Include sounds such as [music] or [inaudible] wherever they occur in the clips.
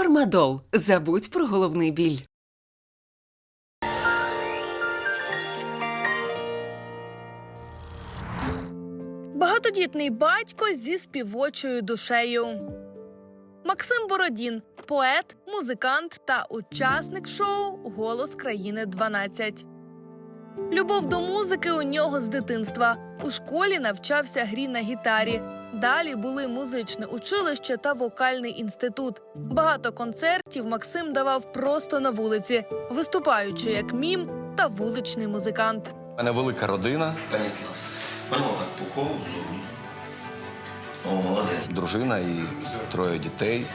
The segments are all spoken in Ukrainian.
Фармадол. Забудь про головний біль. Багатодітний батько зі співочою душею. Максим Бородін поет, музикант та учасник шоу Голос країни 12. Любов до музики у нього з дитинства. У школі навчався грі на гітарі. Далі були музичне училище та вокальний інститут. Багато концертів Максим давав просто на вулиці, виступаючи як мім та вуличний музикант. У мене велика родина, Понеслась. Прямо так по колу зовні. О, молодець. дружина і троє дітей.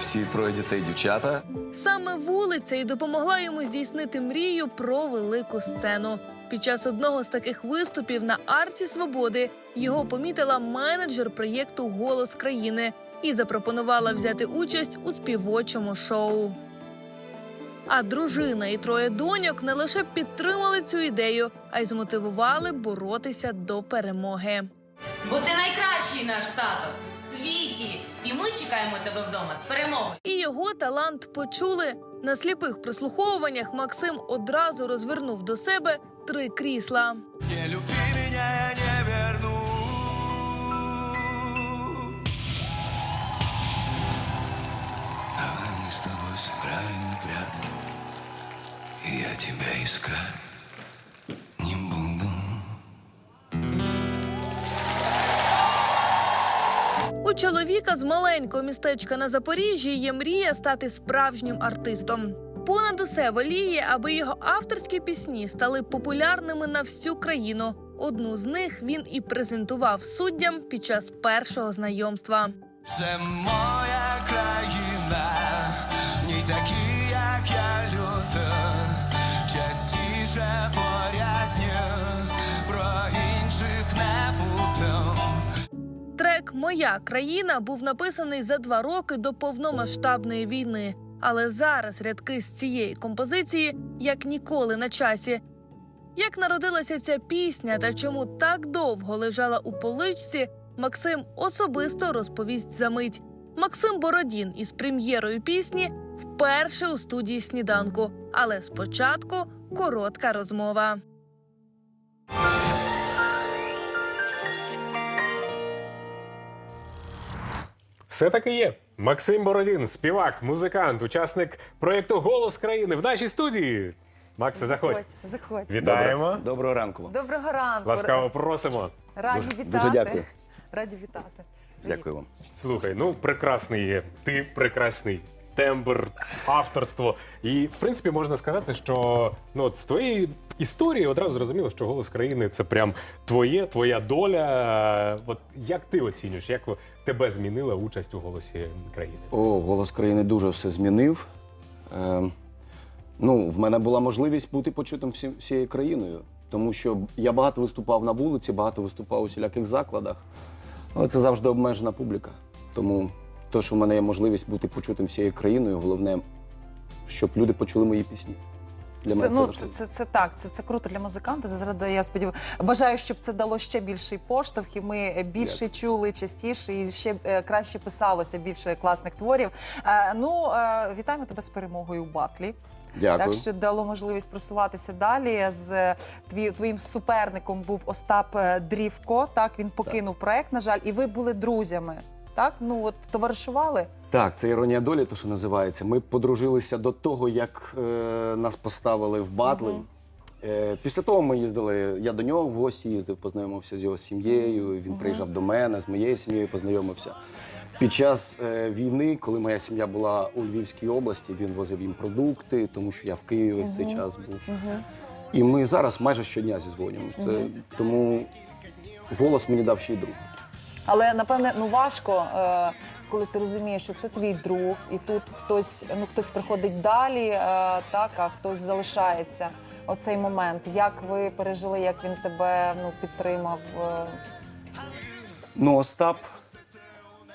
Всі троє дітей дівчата. Саме вулиця і допомогла йому здійснити мрію про велику сцену. Під час одного з таких виступів на арці свободи його помітила менеджер проєкту Голос країни і запропонувала взяти участь у співочому шоу. А дружина і троє доньок не лише підтримали цю ідею, а й змотивували боротися до перемоги. Бо ти найкращий наш тато в світі. І ми чекаємо тебе вдома з перемоги. І його талант почули. На сліпих прослуховуваннях Максим одразу розвернув до себе три крісла. Не люби мене, я не верну. Давай мы с тобой сыграем в прятки. Я тебя искать. У чоловіка з маленького містечка на Запоріжжі є мрія стати справжнім артистом. Понад усе воліє, аби його авторські пісні стали популярними на всю країну. Одну з них він і презентував суддям під час першого знайомства. Це моя країна, в ній такі, як я люди, частіше порядні, про інших не буду. Трек Моя країна був написаний за два роки до повномасштабної війни. Але зараз рядки з цієї композиції як ніколи на часі. Як народилася ця пісня та чому так довго лежала у поличці, Максим особисто розповість за мить. Максим Бородін із прем'єрою пісні вперше у студії сніданку. Але спочатку коротка розмова. Все таки є. Максим Бородін, співак, музикант, учасник проєкту Голос країни в нашій студії. Максе, заходь. Заходь. Вітаємо. Доброго ранку. Доброго ранку. Ласкаво просимо. Раді Дуже- вітати. дуже дякую. Раді вітати. Дякую вам. Слухай, ну прекрасний є. Ти прекрасний. Тембр, авторство. І в принципі можна сказати, що ну от з твоєї історії одразу зрозуміло, що голос країни це прям твоє, твоя доля. От як ти оцінюєш, як тебе змінила участь у голосі країни? О, голос країни дуже все змінив. Е, ну, в мене була можливість бути почутим всі, всією країною, тому що я багато виступав на вулиці, багато виступав у всіляких закладах, але це завжди обмежена публіка. Тому те, що в мене є можливість бути почутим всією країною, головне, щоб люди почули мої пісні. Для Це, мене це ну, це, це, це так, це, це круто для музиканта. Заради, я сподіваюся. Бажаю, щоб це дало ще більший поштовх, і ми більше чули частіше і ще е, краще писалося більше класних творів. Е, ну, е, вітаємо тебе з перемогою у батлі. Дякую. Так що дало можливість просуватися далі. З е, тві, твоїм суперником був Остап е, Дрівко. Так він покинув проект, на жаль, і ви були друзями. Так, ну от товаришували. Так, це іронія долі, то що називається. Ми подружилися до того, як е, нас поставили в батли. Е, після того ми їздили. Я до нього в гості їздив, познайомився з його сім'єю. Він приїжджав до мене, з моєю сім'єю познайомився. Під час е, війни, коли моя сім'я була у Львівській області, він возив їм продукти, тому що я в Києві весь цей час був. І ми зараз майже щодня зізвонюємося. Це тому голос мені дав ще й друг. Але напевне ну важко, е, коли ти розумієш, що це твій друг, і тут хтось ну хтось приходить далі, е, так а хтось залишається. Оцей момент. Як ви пережили, як він тебе ну підтримав? е? Ну, Остап.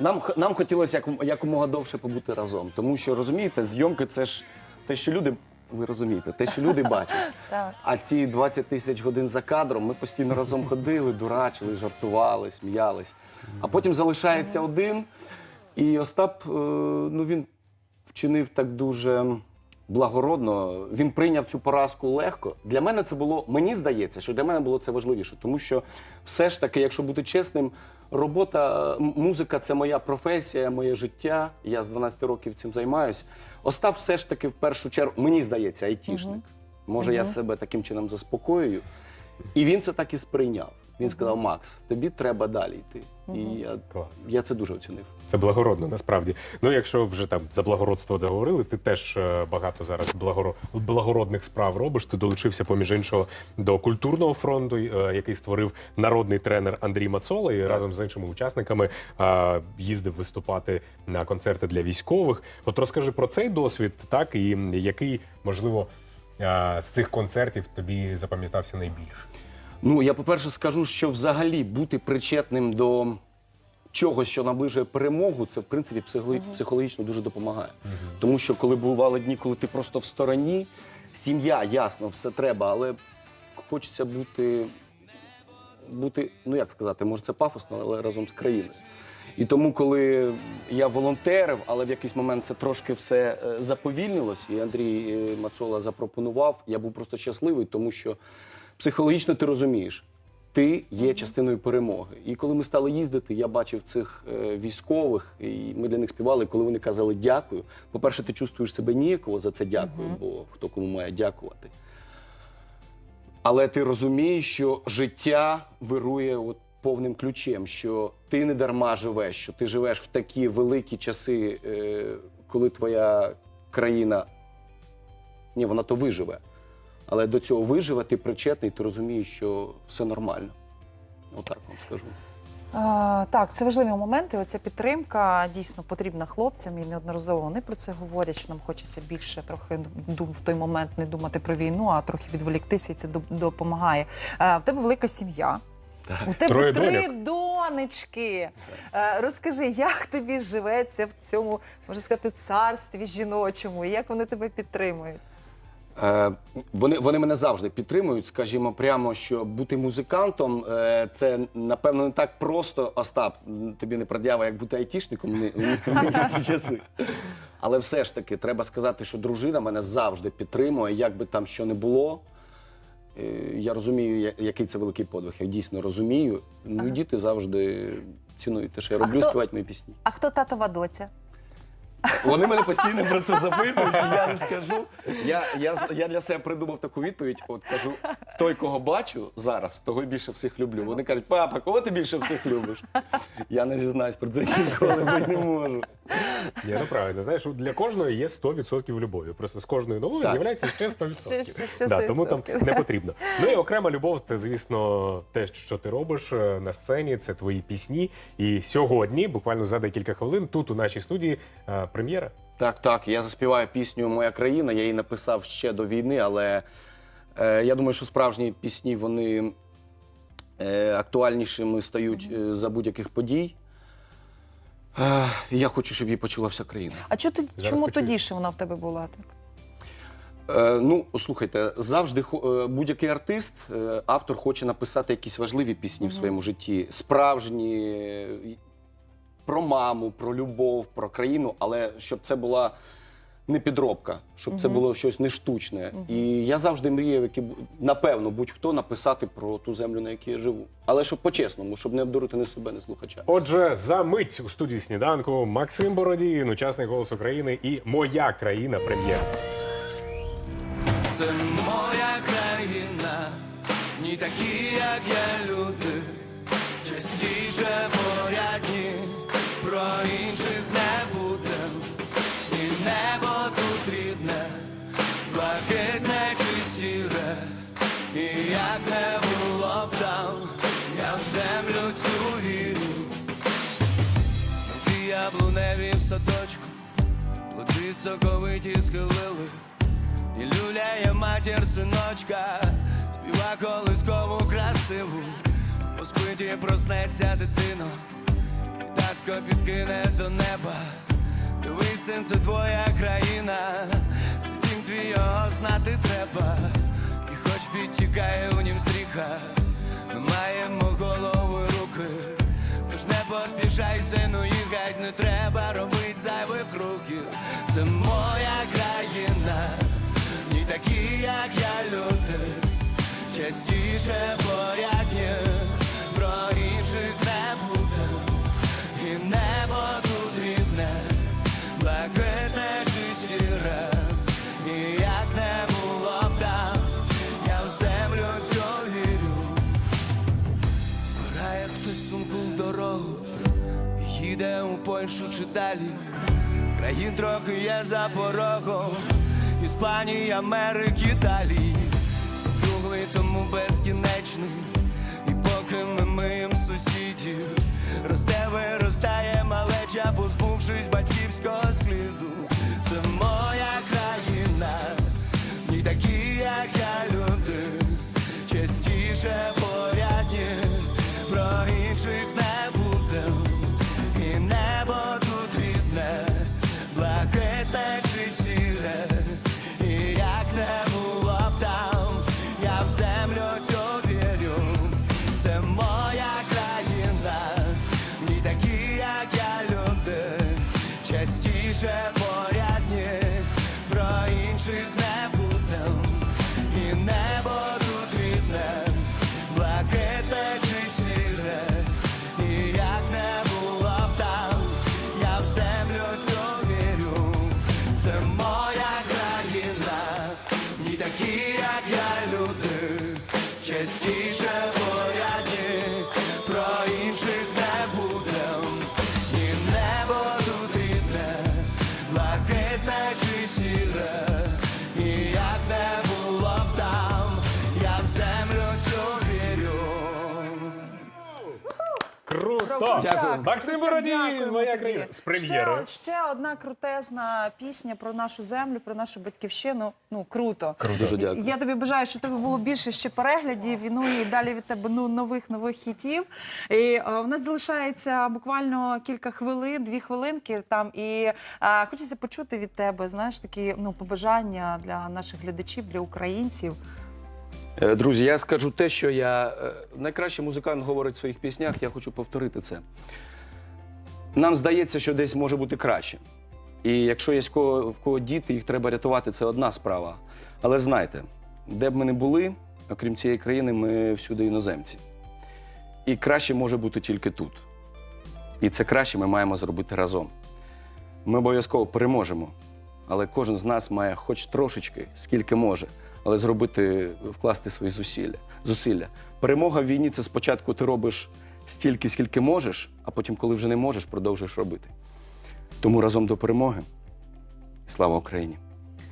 Нам, х- нам хотілося як, якомога довше побути разом. Тому що, розумієте, зйомки це ж те, що люди. Ви розумієте, те, що люди бачать. [laughs] Так. А ці 20 тисяч годин за кадром ми постійно разом ходили, дурачили, жартували, сміялись. А потім залишається один. І Остап, е, ну він вчинив так дуже благородно. Він прийняв цю поразку легко. Для мене це було, мені здається, що для мене було це важливіше, тому що все ж таки, якщо бути чесним, робота, музика це моя професія, моє життя. Я з 12 років цим займаюсь. Остав все ж таки в першу чергу, мені здається, айтішник. Може, я себе таким чином заспокоюю. І він це так і сприйняв. Він сказав: Макс, тобі треба далі йти. І я, Клас. я це дуже оцінив. Це благородно, насправді. Ну, якщо вже там за благородство заговорили, ти теж е, багато зараз благоро... благородних справ робиш. Ти долучився, поміж іншого, до культурного фронту, е, який створив народний тренер Андрій Мацола, і разом з іншими учасниками е, їздив виступати на концерти для військових. От розкажи про цей досвід, так і який, можливо, е, з цих концертів тобі запам'ятався найбільше. Ну, я, по-перше, скажу, що взагалі бути причетним до чогось, що наближує перемогу, це в принципі психолог- психологічно дуже допомагає. Тому що коли бували дні, коли ти просто в стороні, сім'я, ясно, все треба, але хочеться бути, бути, ну як сказати, може це пафосно, але разом з країною. І тому, коли я волонтерив, але в якийсь момент це трошки все е, заповільнилось, і Андрій е, Мацола запропонував, я був просто щасливий, тому що психологічно ти розумієш, ти є частиною перемоги. І коли ми стали їздити, я бачив цих е, військових, і ми для них співали. Коли вони казали дякую, по-перше, ти чувствуєш себе ніяково за це дякую, бо хто кому має дякувати. Але ти розумієш, що життя вирує от повним ключем, що ти не дарма живеш, що ти живеш в такі великі часи, е, коли твоя країна ні, вона то виживе. Але до цього виживе, ти причетний, ти розумієш, що все нормально. Отак вам скажу. А, так, це важливі моменти. Оця підтримка дійсно потрібна хлопцям, і неодноразово вони про це говорять. Що нам хочеться більше трохи дум в той момент не думати про війну, а трохи відволіктися, і це доп- допомагає. А, в тебе велика сім'я. У тебе Троє три донечки. Е, Розкажи, як тобі живеться в цьому, можна сказати, царстві жіночому, і як вони тебе підтримують? Е, вони, вони мене завжди підтримують. Скажімо, прямо що бути музикантом е, це напевно не так просто. Остап тобі не пред'ява, як бути айтішником не- часи. Але все ж таки, треба сказати, що дружина мене завжди підтримує, як би там що не було. Е, Я розумію, я- який це великий подвиг. Я дійсно розумію. Ну, діти завжди цінують те, що я А роблю, хто- співають мої пісні. А хто татова доця? Вони мене постійно про це запитують, і я не скажу. Я, я, я для себе придумав таку відповідь. От кажу, той, кого бачу зараз, того й більше всіх люблю. Вони кажуть, папа, кого ти більше всіх любиш? Я не зізнаюсь про це ніколи, бо не можу. [laughs] Ні, ну правильно. Знаєш, для кожної є 100% любові. Просто з кожною новою Так. з'являється ще 100%. Ще- ще- ще Да, тому там 100%. не [laughs] потрібно. Ну і окрема любов це, звісно, те, що ти робиш е, на сцені, це твої пісні. І сьогодні, буквально за декілька хвилин, тут у нашій студії е, прем'єра. Так, так. Я заспіваю пісню Моя країна. Я її написав ще до війни, але е, я думаю, що справжні пісні вони е, актуальнішими стають е, за будь-яких подій. Е, і я хочу, щоб її почула вся країна. А чому, тоді- чому почую. тоді ще вона в тебе була так? Е, ну, слухайте, завжди хо- е, будь-який артист, е, автор хоче написати якісь важливі пісні в своєму житті, справжні е, про маму, про любов, про країну, але щоб це була не підробка, щоб це було щось не штучне. І я завжди мріяв, які напевно, будь-хто написати про ту землю, на якій я живу. Але щоб по-чесному, щоб не обдурити ні себе, ні слухача. Отже, за мить у студії сніданку Максим Бородін, учасник «Голос України» і Моя країна прем'єра. Це моя країна, ні такі, як я люди, частіше порядні, про інших не як не було б там, я в землю цю вірю, ті яблуневі в садочку, плоди соковиті схилили. І люляє матір синочка, співа колискову красиву, по спиті проснеться дитино, татко підкине до неба. Дивись, син, це твоя країна, це дім твій його знати треба. Хоч підтікає у нім стріха, ми маємо голову і руки, тож не поспішай, сину, і не треба робить зайвих рухів. Це моя країна, ні такі, як я люди, частіше порядні, Польщу чи далі. Країн трохи є за порогом, Іспанії, Америки, Італії. Круглий, тому безкінечний. І поки ми миєм сусідів, росте, виростає малеча, позбувшись батьківського сліду. Це моя країна, ні такі, як я люди, частіше Круто! Дякую. Максим Бородін, моя країна. З прем'єрою. Ще, ще одна крутезна пісня про нашу землю, про нашу батьківщину. Ну круто. Дуже дякую. Я тобі бажаю, щоб тебе було більше ще переглядів, і, ну і далі від тебе ну, нових нових хітів. І е, у нас залишається буквально кілька хвилин, дві хвилинки там. І е, хочеться почути від тебе, знаєш, такі ну побажання для наших глядачів, для українців. Е, Друзі, я скажу те, що я е, найкращий музикант говорить в своїх піснях, я хочу повторити це. Нам здається, що десь може бути краще. І якщо є в кого, в кого діти, їх треба рятувати, це одна справа. Але знайте, де б ми не були, окрім цієї країни, ми всюди іноземці. І краще може бути тільки тут. І це краще ми маємо зробити разом. Ми обов'язково переможемо, але кожен з нас має хоч трошечки, скільки може, але зробити, вкласти свої зусилля. зусилля. Перемога в війні це спочатку ти робиш стільки, скільки можеш, а потім, коли вже не можеш, продовжуєш робити. Тому разом до перемоги. Слава Україні!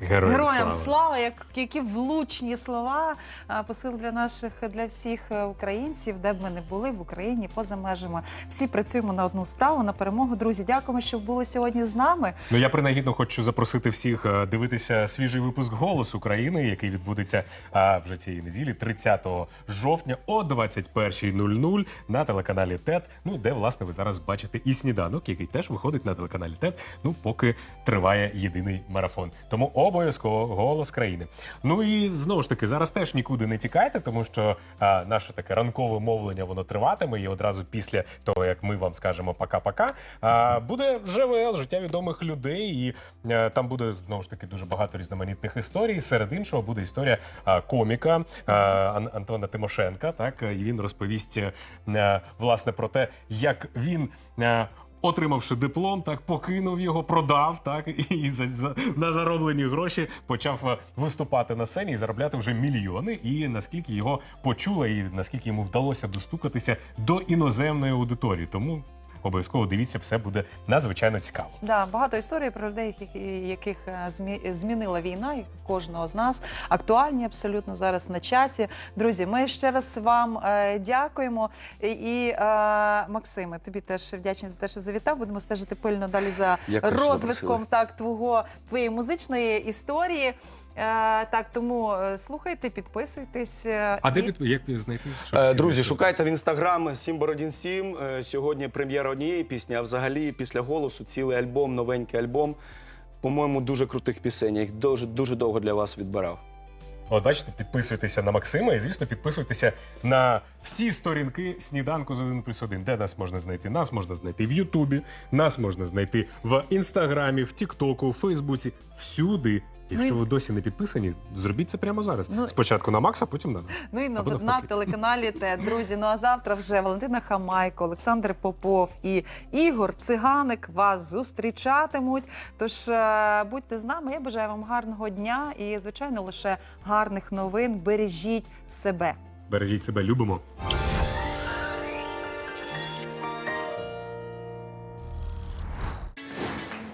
Героям, Героям слава. слава, як, які влучні слова, а, посил для наших, для всіх е, українців, де б ми не були в Україні, поза межами. Всі працюємо на одну справу, на перемогу. Друзі, дякуємо, що були сьогодні з нами. Ну я принагідно хочу запросити всіх е, дивитися свіжий випуск «Голос України», який відбудеться а, вже цієї неділі, 30 жовтня о 21.00 на телеканалі ТЕТ. Ну де власне ви зараз бачите і сніданок, який теж виходить на телеканалі ТЕТ. Ну поки триває єдиний марафон. Тому обов'язково голос країни. Ну і знову ж таки, зараз теж нікуди не тікайте, тому що а, наше таке ранкове мовлення воно триватиме. І одразу після того, як ми вам скажемо пока-пока, а, буде ЖВЛ, життя відомих людей, і е, там буде знову ж таки дуже багато різноманітних історій. Серед іншого буде історія а, коміка а, Ан- Антона Тимошенка. Так і він розповість е, власне про те, як він. е, Отримавши диплом, так покинув його, продав так і за, за на зароблені гроші почав е, виступати на сцені і заробляти вже мільйони. І наскільки його почула, і наскільки йому вдалося достукатися до іноземної аудиторії. Тому обов'язково дивіться, все буде надзвичайно цікаво. Да, багато історій про людей, яких, яких е, змі- змінила війна, і кожного з нас актуальні абсолютно зараз на часі. Друзі, ми ще раз вам е, дякуємо. І, і е, Максиме, тобі теж вдячні за те, що завітав. Будемо стежити пильно далі за Дякую, розвитком так твого твоєї музичної історії. Е, так, тому е, слухайте, підписуйтесь. е, А де під як знайти? Е, Друзі, шукайте в інстаграм Сім Бородін Сім. Сьогодні прем'єра однієї пісні, а взагалі після голосу цілий альбом, новенький альбом. По-моєму, дуже крутих пісень. Я їх дуже дуже довго для вас відбирав. От бачите, підписуйтеся на Максима і, звісно, підписуйтеся на всі сторінки сніданку з 1 плюс 1. Де нас можна знайти? Нас можна знайти в Ютубі, нас можна знайти в Інстаграмі, в Тіктоку, в Фейсбуці. Всюди. Якщо ви досі не підписані, зробіть це прямо зараз. Ну, Спочатку на Макса, потім на нас. Ну і на, на телеканалі Т. Друзі, ну а завтра вже Валентина Хамайко, Олександр Попов і Ігор Циганик вас зустрічатимуть. Тож е, будьте з нами. Я бажаю вам гарного дня і, звичайно, лише гарних новин. Бережіть себе. Бережіть себе, любимо.